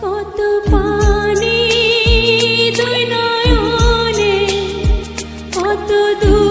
কত পানি দুই নয়নে কত দূর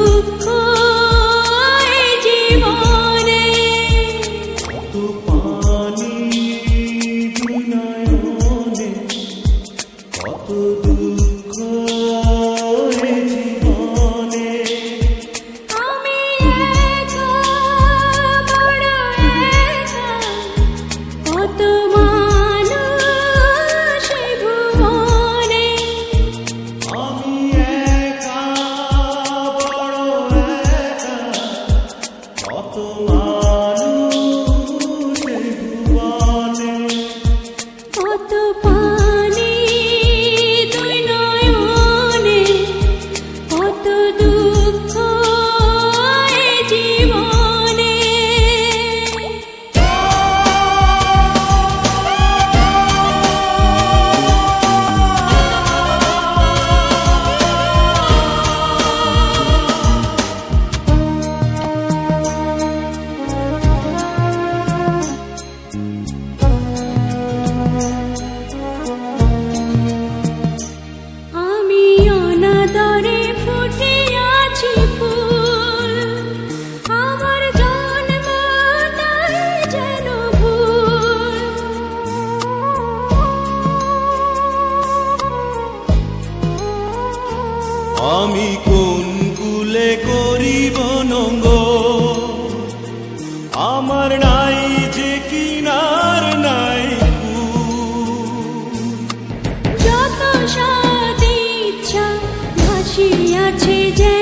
বসিয়াছে যে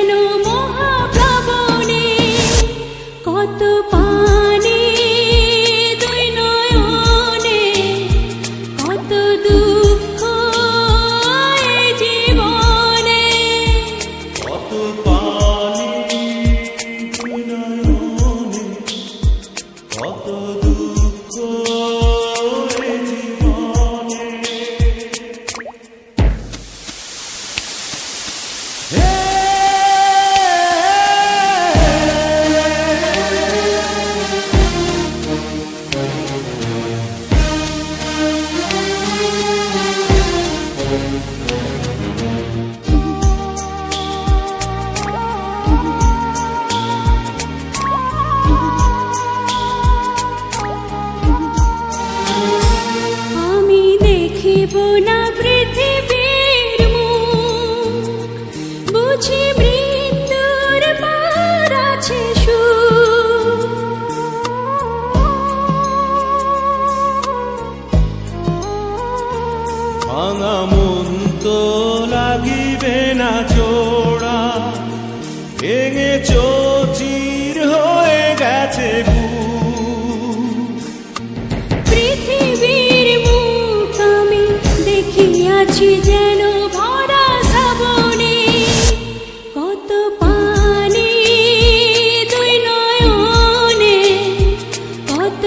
ভেঙে চির হয়ে গেছে পৃথিবীর মুখ আমি দেখিয়াছি যেন ভরা কত পানি কত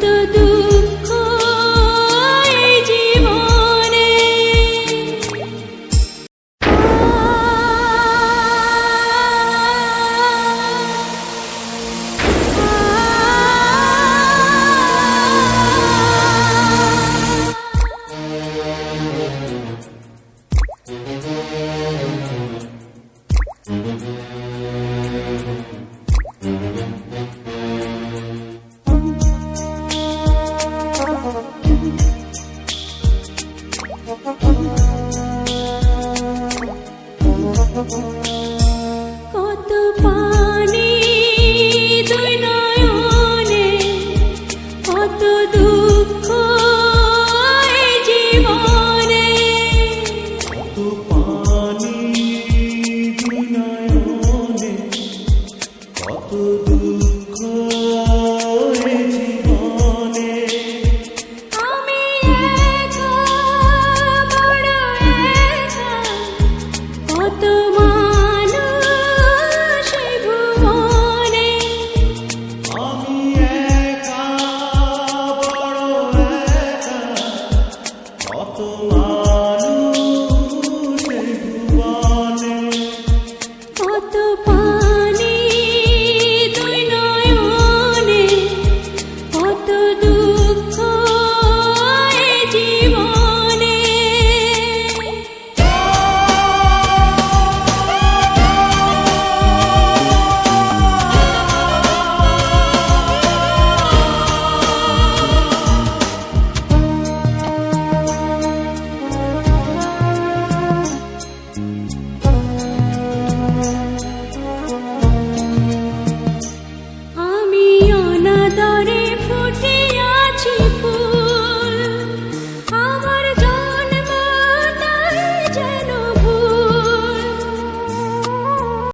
tudo